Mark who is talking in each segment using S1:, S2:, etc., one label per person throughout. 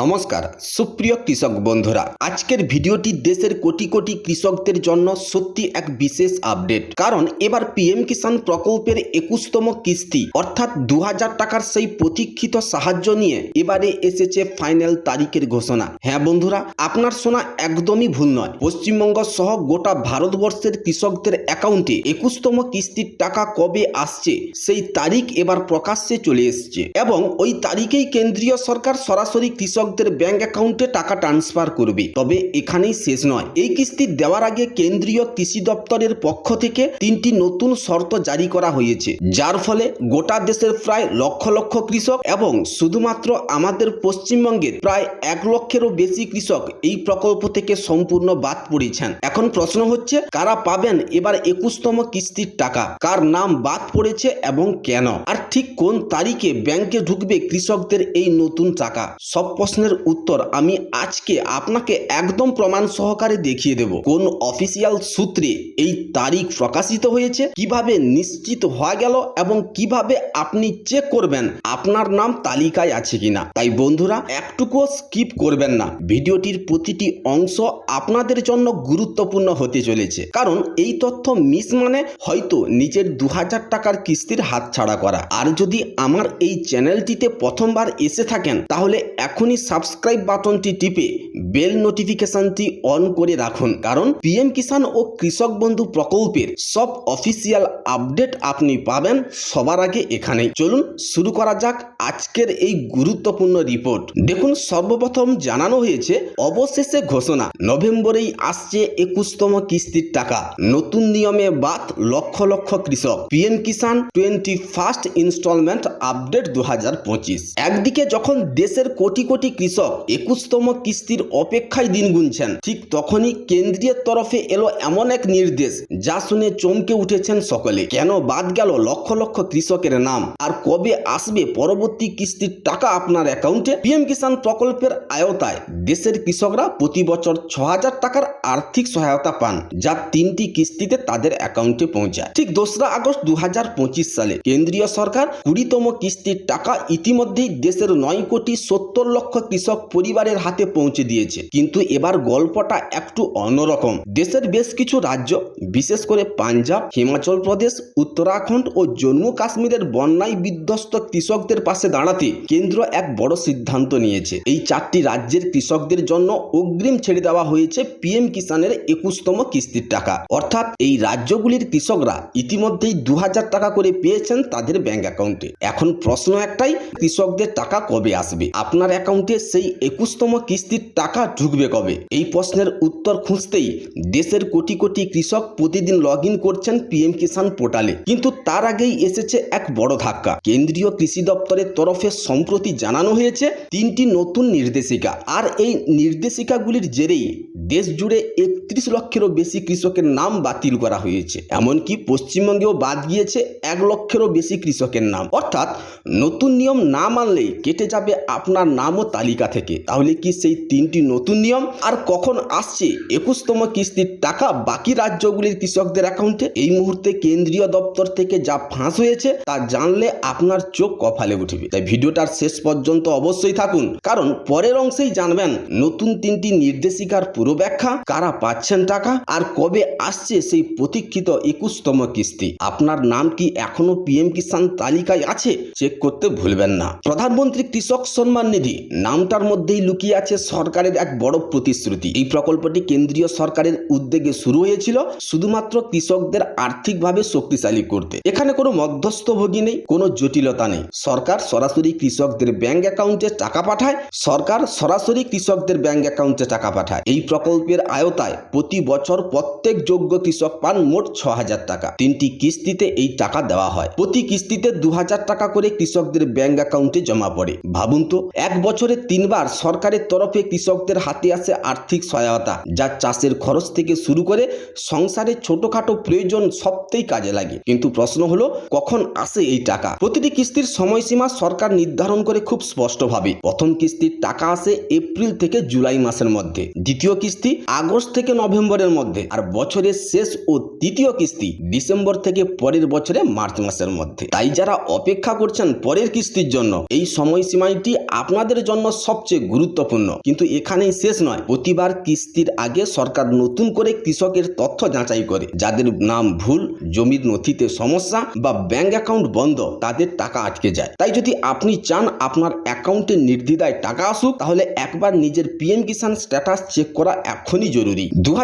S1: নমস্কার, সুপ্রিয় কৃষক বন্ধুরা। আজকের ভিডিওটি দেশের কোটি কোটি কৃষকদের জন্য সত্যি এক বিশেষ আপডেট। কারণ এবার পিএম কিষাণ প্রকল্পের একুশতম কিস্তি, অর্থাৎ দু হাজার টাকার সেই প্রতীক্ষিত সাহায্য নিয়ে এবারে এসেছে ফাইনাল তারিখের ঘোষণা। হ্যাঁ বন্ধুরা, আপনার শোনা একদমই ভুল নয়। পশ্চিমবঙ্গ সহ গোটা ভারতবর্ষের কৃষকদের অ্যাকাউন্টে একুশতম কিস্তির টাকা কবে আসছে, সেই তারিখ এবার প্রকাশ্যে চলে এসছে। এবং ওই তারিখেই কেন্দ্রীয় সরকার সরাসরি কৃষকদের ব্যাংক অ্যাকাউন্টে টাকা ট্রান্সফার করবে। তবে এখানেই শেষ নয়। এই কিস্তি দেওয়ার আগে কেন্দ্রীয় কৃষি দপ্তরের পক্ষ থেকে তিনটি নতুন শর্ত জারি করা হয়েছে। যার ফলে গোটা দেশের প্রায় লক্ষ লক্ষ কৃষক এবং শুধুমাত্র আমাদের পশ্চিমবঙ্গের প্রায় এক লক্ষেরও বেশি কৃষক এই প্রকল্প থেকে সম্পূর্ণ বাদ পড়েছেন। এখন প্রশ্ন হচ্ছে, কারা পাবেন এবার একুশতম কিস্তির টাকা? কার নাম বাদ পড়েছে এবং কেন? আর ঠিক কোন তারিখে ব্যাংকে ঢুকবে কৃষকদের এই নতুন টাকা? সব প্রশ্নের উত্তর আমি আজকে আপনাকে একদম প্রমাণ সহকারে দেখিয়ে দেব। কোন অফিসিয়াল সূত্রে এই তারিখ প্রকাশিত হয়েছে? কীভাবে নিশ্চিত হওয়া গেল এবং কীভাবে আপনি চেক করবেন? আপনার নাম তালিকায় আছে কিনা? তাই বন্ধুরা, একটুকুও স্কিপ করবেন না। ভিডিওটির প্রতিটি অংশ আপনাদের জন্য গুরুত্বপূর্ণ হতে চলেছে। কারণ এই তথ্য মিস মানে হয়তো নিজের দু হাজার টাকার কিস্তির হাত ছাড়া করা। আর যদি আমার এই চ্যানেলটিতে প্রথমবার এসে থাকেন, তাহলে এখনই সাবস্ক্রাইব বাটনটি টিপে বেল নোটিফিকেশনটি অন করে রাখুন। কারণ পিএম কিষাণ ও কৃষক বন্ধু প্রকল্পের সব অফিসিয়াল আপডেট আপনি পাবেন সবার আগে এখানেই। চলুন শুরু করা যাক আজকের এই গুরুত্বপূর্ণ রিপোর্ট। দেখুন, সর্বপ্রথম জানানো হয়েছে অবশেষে ঘোষণা। নভেম্বরেই আসছে একুশতম কিস্তির টাকা। নতুন নিয়মে বাদ লক্ষ লক্ষ কৃষক। PM Kisan twenty first installment update দু হাজার পঁচিশ। একদিকে যখন দেশের কোটি কোটি কৃষক একুশতম কিস্তির অপেক্ষায় দিন গুনছেন। ঠিক তখনই কেন্দ্রীয় তরফে এলো এমন এক নির্দেশ, যা শুনে চমকে উঠেছেন সকলে। কেন বাদ গেল লক্ষ লক্ষ কৃষকের নাম? আর কবে আসবে পরবর্তী কিস্তির টাকা আপনার অ্যাকাউন্টে? পিএম কিষাণ প্রকল্পের আয়তায় দেশের কৃষকরা প্রতি বছর ছ হাজার টাকার আর্থিক সহায়তা পান, যা তিনটি কিস্তিতে তাদের অ্যাকাউন্টে পৌঁছায়। ঠিক দোসরা আগস্ট দু পঁচিশ সালে কেন্দ্রীয় সরকার কুড়িতম কিস্তির টাকা ইতিমধ্যেই দেশের নয় কোটি সত্তর লক্ষ কৃষক পরিবারের হাতে পৌঁছে দিয়েছে। কিন্তু এবার গল্পটা একটু অন্যরকম। দেশের বেশ কিছু রাজ্য, বিশেষ করে পাঞ্জাব, হিমাচল প্রদেশ, উত্তরাখণ্ড ও জম্মু কাশ্মীরের বন্যায় বিধ্বস্ত কৃষকদের পাশে দাঁড়াতে কেন্দ্র এক বড় সিদ্ধান্ত নিয়েছে। এই চারটি রাজ্যের কৃষকদের জন্য অগ্রিম ছেড়ে দেওয়া হয়েছে পিএম কিষানের একুশতম কিস্তির টাকা। অর্থাৎ এই রাজ্যগুলির কৃষকরা ইতিমধ্যেই দু হাজার টাকা করে পেয়েছেন তাদের ব্যাংক অ্যাকাউন্টে। এখন প্রশ্ন একটাই, কৃষকদের টাকা কবে আসবে? আপনার অ্যাকাউন্টে সেই একুশতম কিস্তির টাকা ঢুকবে কবে? এই প্রশ্নের উত্তর খুঁজতেই দেশের কোটি কোটি কৃষক প্রতিদিন লগ করছেন পিএম কিষাণ পোর্টালে কিন্তু তার আগেই এসেছে এক বড় ধাক্কা। কেন্দ্রীয় কৃষি দপ্তরের তরফে সম্প্রতি জানানো হয়েছে তিনটি নতুন নির্দেশিকা। আর এই নির্দেশিকাগুলির জেরেই দেশ জুড়ে একত্রিশ লক্ষেরও বেশি কৃষকের নাম বাতিল করা হয়েছে। এমনকি পশ্চিমবঙ্গেও বাদ গিয়েছে এক লক্ষেরও বেশি কৃষকের নাম। অর্থাৎ নতুন নিয়ম না মানলেই কেটে যাবে আপনার নামও তালিকা থেকে। তাহলে কি সেই তিনটি নতুন নিয়ম? আর কখন আসছে একুশতম কিস্তির টাকা বাকি রাজ্যগুলির কৃষকদের অ্যাকাউন্টে এই মুহূর্তে কেন্দ্রীয় দপ্তর থেকে যা ফাঁস হয়েছে, তা জানলে আপনার চোখ কপালে উঠবে। তাই ভিডিওটার শেষ পর্যন্ত অবশ্যই থাকুন। কারণ পরের অংশেই জানবেন নতুন তিনটি নির্দেশিকার পুরো ব্যাখ্যা কারা পাচ্ছেন টাকা, আর কবে আসছে সেই প্রতীক্ষিত একুশতম কিস্তি। আপনার নাম কি এখনও পিএম কিষাণ তালিকায় আছে? চেক করতে ভুলবেন না। প্রধানমন্ত্রী কৃষক সম্মান নিধি নামটার মধ্যেই লুকিয়ে আছে সরকারের এক বড় প্রতিশ্রুতি। এই প্রকল্পটি কেন্দ্রীয় সরকারের উদ্যোগে শুরু হয়েছিল শুধুমাত্র কৃষকদের আর্থিকভাবে শক্তিশালী করতে। এখানে কোনো মধ্যস্থভোগী নেই, কোনো জটিলতা নেই। সরকার সরাসরি কৃষকদের ব্যাংক অ্যাকাউন্টে টাকা পাঠায়, সরকার সরাসরি কৃষকদের ব্যাংক অ্যাকাউন্টে টাকা পাঠায়। এই প্রকল্পের আয়তায় প্রতি বছর প্রত্যেক যোগ্য কৃষক পান মোট ছ হাজার টাকা। তিনটি কিস্তিতে এই টাকা দেওয়া হয়। প্রতি কিস্তিতে দু হাজার টাকা করে কৃষকদের ব্যাংক অ্যাকাউন্টে জমা পড়ে। ভাবুন তো, এক বছরে তিনবার সরকারের তরফে কৃষকদের হাতে আসে আর্থিক সহায়তা, যা চাষের খরচ থেকে শুরু করে সংসারের ছোটখাটো প্রয়োজন সবতেই কাজে লাগে। কিন্তু প্রশ্ন হলো, কখন আসে এই টাকা? প্রতিটি কিস্তির সময়সীমা সরকার নির্ধারণ করে খুব স্পষ্টভাবে। প্রথম কিস্তির টাকা আসে এপ্রিল থেকে জুলাই মাসের মধ্যে, দ্বিতীয় কিস্তি আগস্ট থেকে নভেম্বরের মধ্যে, আর বছরের শেষ ও তৃতীয় কিস্তি ডিসেম্বর থেকে পরের বছরে মার্চ মাসের মধ্যে। তাই যারা অপেক্ষা করছেন পরের কিস্তির জন্য, এই সময়সীমাটি আপনাদের জন্য সবচেয়ে গুরুত্বপূর্ণ। কিন্তু এখানেই শেষ নয়। প্রতিবার কিস্তির আগে সরকার নতুন করে কৃষকের তথ্য যাচাই করে। যাদের নাম ভুল, জমির নথিতে সমস্যা বা ব্যাংক অ্যাকাউন্ট বন্ধ, তাদের টাকা আটকে যায়। তাই যদি আপনি চান আপনার অ্যাকাউন্টে নির্দ্বিধায় টাকা আসুক, তাহলে একবার নিজের পিএম কিষাণ স্ট্যাটাস চেক করা এখনই জরুরি। দু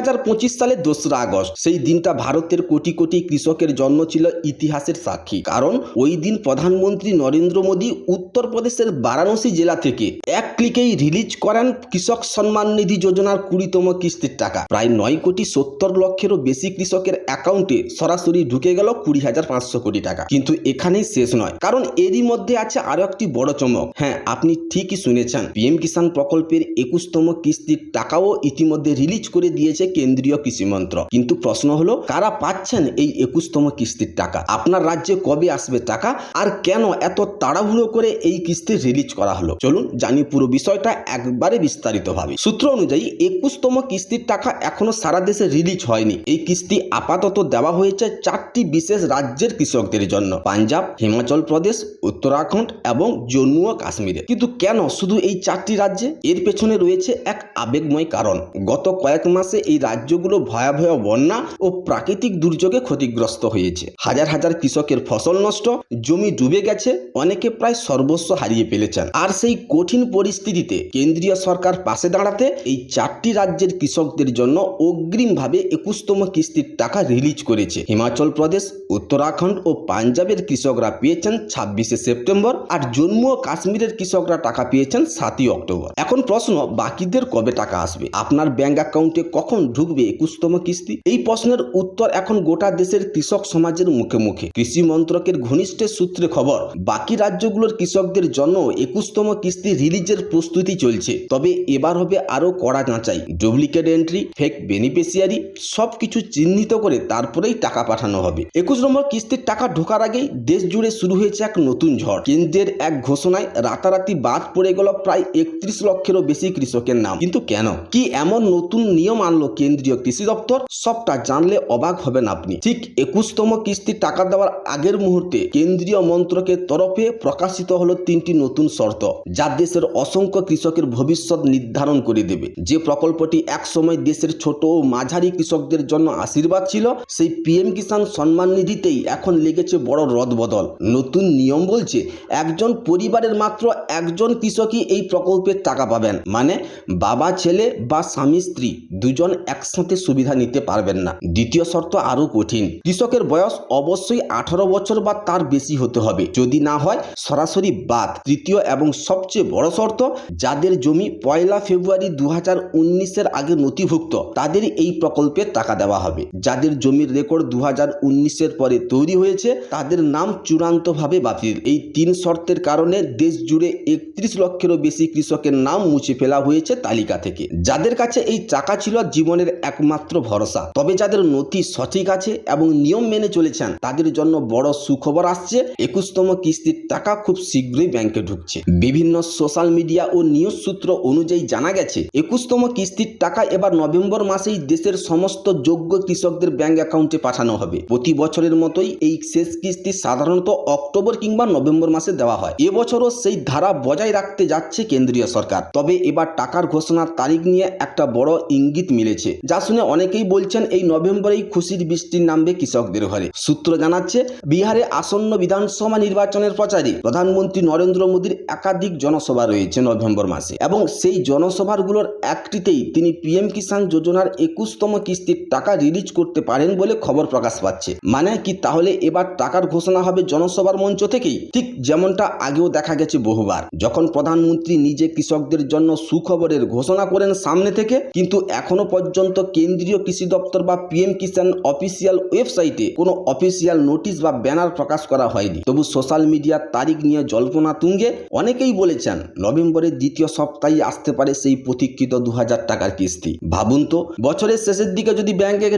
S1: সালের দোসরা আগস্ট, সেই দিনটা ভারতের কোটি কোটি কৃষকের জন্ম ছিল ইতিহাসের সাক্ষী। কারণ ওই দিন প্রধানমন্ত্রী নরেন্দ্র মোদী উত্তরপ্রদেশের বারাণসী জেলা থেকে এক ক্লিকেই রিলিজ করেন কৃষক সম্মান নিধি যোজনার কুড়িতম কিস্তির টাকা। প্রায় নয় কোটি সত্তর লক্ষেরও বেশি কৃষকের অ্যাকাউন্টে সরাসরি ঢুকে গেল কুড়ি হাজার পাঁচশো কোটি টাকা। কিন্তু এখানেই শেষ নয়, কারণ এরই মধ্যে আছে আরও একটি বড় চমক। হ্যাঁ আপনি ঠিকই শুনেছেন পিএম কিষাণ প্রকল্পের একুশতম কিস্তির টাকাও ইতিমধ্যে রিলিজ করে দিয়েছে কেন্দ্রীয় কৃষি মন্ত্রক কিন্তু প্রশ্ন হলো, কারা পাচ্ছেন এই একুশতম কিস্তির টাকা? আপনার রাজ্যে কবে আসবে টাকা? আর কেন এত তাড়াহুড়ো করে এই কিস্তি রিলিজ করা হলো? চলুন জানি পুরো বিষয়টা একবারে বিস্তারিতভাবে। সূত্র অনুযায়ী, একুশতম কিস্তির টাকা এখনও সারা দেশে রিলিজ হয়নি। এই কিস্তি আপাতত দেওয়া হয়েছে চারটি বিশেষ রাজ্যের কৃষকদের জন্য। পাঞ্জাব, হিমাচল প্রদেশ, উত্তরাখণ্ড এবং জম্মু ও কাশ্মীরে। কিন্তু কেন শুধু এই চারটি রাজ্যে? এর পেছনে রয়েছে এক আবেগময় কারণ। গত কয়েক মাসে এই রাজ্যগুলো ভয়াবহ বন্যা ও প্রাকৃতিক দুর্যোগে ক্ষতিগ্রস্ত হয়েছে। হাজার হাজার কৃষকের ফসল নষ্ট, জমি ডুবে গেছে, অনেকে প্রায় সর্বস্ব হারিয়ে ফেলেছেন। আর সেই কঠিন পরিস্থিতিতে কেন্দ্রীয় সরকার পাশে দাঁড়াতে এই চারটি রাজ্যের কৃষকদের জন্য অগ্রিমভাবে একুশতম কিস্তির টাকা রিলিজ করেছে। হিমাচল প্রদেশ, উত্তরাখণ্ড ও পাঞ্জাবের কৃষকরা পেয়েছেন ছাব্বিশে সেপ্টেম্বর আর জম্মু ও কাশ্মীরের কৃষকরা টাকা পেয়েছেন সাতই অক্টোবর। এখন প্রশ্ন, বাকিদের কবে টাকা আসবে? আপনার ব্যাংক অ্যাকাউন্টে কখন ঢুকবে একুশতম কিস্তি? এই প্রশ্নের উত্তর এখন গোটা দেশের কৃষক সমাজের মুখে মুখে। কৃষি মন্ত্রকের ঘনিষ্ঠের সূত্রে খবর, বাকি রাজ্যগুলোর কৃষকদের জন্য একুশতম কিস্তি রিলিজের প্রস্তুতি চলছে। তবে এবার হবে আরও কড়া যাচাই। ডুপ্লিকেট এন্ট্রি ফেক বেনিফিশিয়ারি সব কিছু চিহ্নিত করে তারপরেই টাকা পাঠানো হবে। একুশ নম্বর কিস্তির টাকা ঢোকার আগেই দেশ জুড়ে শুরু হয়েছে এক নতুন ঝড়। কেন্দ্রের এক ঘোষণায় রাতারাতি বাদ পড়ে গেল প্রায় একত্রিশ লক্ষেরও বেশি কৃষকের নাম। কিন্তু কেন? কি এমন নতুন নিয়ম আনলো কেন্দ্রীয় কৃষি দপ্তর? সবটা জানলে অবাক হবেন আপনি। ঠিক একুশতম কিস্তির টাকা দেওয়ার আগের মুহূর্তে কেন্দ্রীয় মন্ত্রকের তরফে প্রকাশিত হলো তিনটি নতুন শর্ত। যা দেশের অসংখ্য কৃষকের ভবিষ্যৎ নির্ধারণ করে দেবে। যে প্রকল্পটি একসময় দেশের ছোট ও মাঝারি কৃষকদের জন্য আশীর্বাদ ছিল, সেই পিএম কিষাণ সম্মান নিধিতেই এখন লেগেছে বড় রদবদল। নতুন নিয়ম বলছে, একজন পরিবারের মাত্র একজন কৃষকই এই প্রকল্পের টাকা পাবেন। মানে বাবা, ছেলে বা স্বামী, স্ত্রী, দুজন একসাথে সুবিধা নিতে পারবেন না। দ্বিতীয় শর্ত আরও কঠিন। কৃষকের বয়স অবশ্যই আঠারো বছর বা তার বেশি হতে হবে। যদি না হয়, সরাসরি বাদ। তৃতীয় এবং সবচেয়ে বড় শর্ত যাদের জমি পয়লা ফেব্রুয়ারি দু হাজার উনিশের আগে নথিভুক্ত, তাদের এই প্রকল্পের টাকা দেওয়া হবে। যাদের জমির রেকর্ড দু হাজার উনিশের পরে তৈরি হয়েছে, তাদের নাম চূড়ান্তভাবে বাতিল। এই তিন শর্তের কারণে দেশ জুড়ে একত্রিশ লক্ষেরও বেশি কৃষকের নাম মুছে ফেলা হয়েছে তালিকা থেকে। যাদের কাছে এই টাকা ছিল জীবনের একমাত্র ভরসা, তবে যাদের নথি সঠিক আছে এবং নিয়ম মেনে চলেছেন, তাদের জন্য বড় সুখবর আসছে। একুশতম কিস্তির টাকা খুব শীঘ্রই ব্যাংকে ঢুকছে। বিভিন্ন সোশ্যাল মিডিয়া ও নিউজ সূত্র অনুযায়ী জানা গেছে, একুশতম কিস্তির টাকা এবার নভেম্বর মাসেই দেশের সমস্ত যোগ্য কৃষকদের ব্যাংক অ্যাকাউন্টে পাঠানো হবে। প্রতি বছরের মতোই এই শেষ কিস্তি সাধারণত অক্টোবর কিংবা নভেম্বর মাসে দেওয়া হয়। এবছরও সেই ধারা বজায় রাখতে যাচ্ছে কেন্দ্রীয় সরকার। তবে এবার টাকার ঘোষণার তারিখ নিয়ে একটা বড় ইঙ্গিত মিলেছে, যা শুনে অনেকেই বলছেন এই নভেম্বরেই খুশির বৃষ্টির নামবে কৃষকদের ঘরে। সূত্র জানাচ্ছে, বিহারে আসন্ন বিধানসভা নির্বাচনের প্রচারে প্রধানমন্ত্রী নরেন্দ্র মোদীর একাধিক জনসভা রয়েছে নভেম্বর মাসে। এবং সেই জনসভাগুলোর একটিতেই তিনি পিএম কিষাণ যোজনার একুশতম কিস্তির টাকা রিলিজ করতে পারেন বলে খবর প্রকাশ পাচ্ছে। মানে কি তাহলে এবার টাকার ঘোষণা হবে জনসভার মঞ্চ থেকেই? ঠিক যেমনটা আগেও দেখা গেছে বহুবার। যখন প্রধানমন্ত্রী নিজে কৃষকদের জন্য সুখবরের ঘোষণা করেন সামনে থেকে, কিন্তু এখনও পর্যন্ত কেন্দ্রীয় কৃষি দপ্তর বা পিএম কিষাণ অফিসিয়াল ওয়েবসাইটে কোনো অফিসিয়াল নোটিশ বা ব্যানার প্রকাশ করা হয়নি। তবু সোশ্যাল মিডিয়ার তারিখ নিয়ে জল্পনা তুঙ্গে অনেকেই বলেছেন নভেম্বরের দ্বিতীয় সপ্তাহে আসতে পারে সেই প্রতীক্ষিত দু হাজার টাকার কিস্তি। ভাবুন তো, বছরের শেষের দিকে যদি ব্যাংকে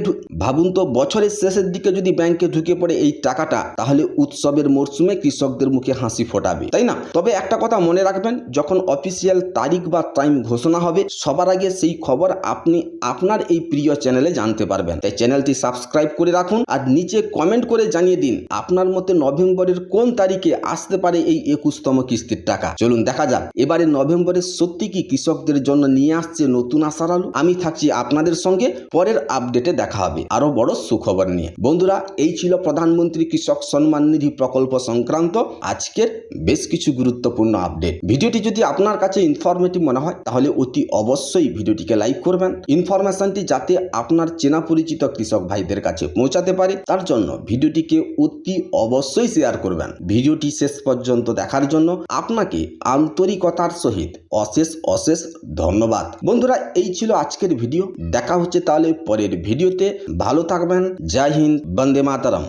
S1: ভাবুন তো, বছরের শেষের দিকে যদি ব্যাংকে ঢুকে পড়ে এই টাকাটা, তাহলে উৎসবের মরশুমে কৃষকদের মুখে হাসি ফোটাবে। তাই না? তবে একটা কথা মনে রাখবেন, যখন অফিসিয়াল তারিখ বা টাইম ঘোষণা হবে, সবার আগে সেই খবর আপনি আপনার এই প্রিয় চ্যানেলে জানতে পারবেন। তাই চ্যানেলটি সাবস্ক্রাইব করে রাখুন আর নিচে কমেন্ট করে জানিয়ে দিন, আপনার মতে নভেম্বরের কোন তারিখে আসতে পারে এই একুশতম কিস্তির টাকা। চলুন দেখা যাক। এবারে নভেম্বরে সত্যি কি কৃষকদের জন্য নিয়ে আসছে নতুন আশার আলো? আমি থাকছি আপনাদের সঙ্গে, পরের আপডেটে দেখা হবে। আরও বড় সুখবর নিয়ে। বন্ধুরা, এই ছিল প্রধানমন্ত্রী কৃষক সম্মান নিধি প্রকল্প সংক্রান্ত আজকের বেশ কিছু গুরুত্বপূর্ণ আপডেট ভিডিওটি যদি আপনার কাছে ইনফরমেটিভ মনে হয়, তাহলে অতি অবশ্যই ভিডিওটিকে লাইক করবেন। ইনফরমেশনটি যাতে আপনার চেনা পরিচিত কৃষক ভাইদের কাছে পৌঁছাতে পারে, তার জন্য ভিডিওটিকে অতি অবশ্যই শেয়ার করবেন। ভিডিওটি শেষ পর্যন্ত দেখার জন্য আপনাকে আন্তরিকতার সহিত অশেষ অশেষ ধন্যবাদ। বন্ধুরা, এই ছিল আজকের ভিডিও। দেখা হচ্ছে তাহলে পরের ভিডিওতে। ভালো থাকবেন। জয় হিন্দ, বন্দে মাতারম।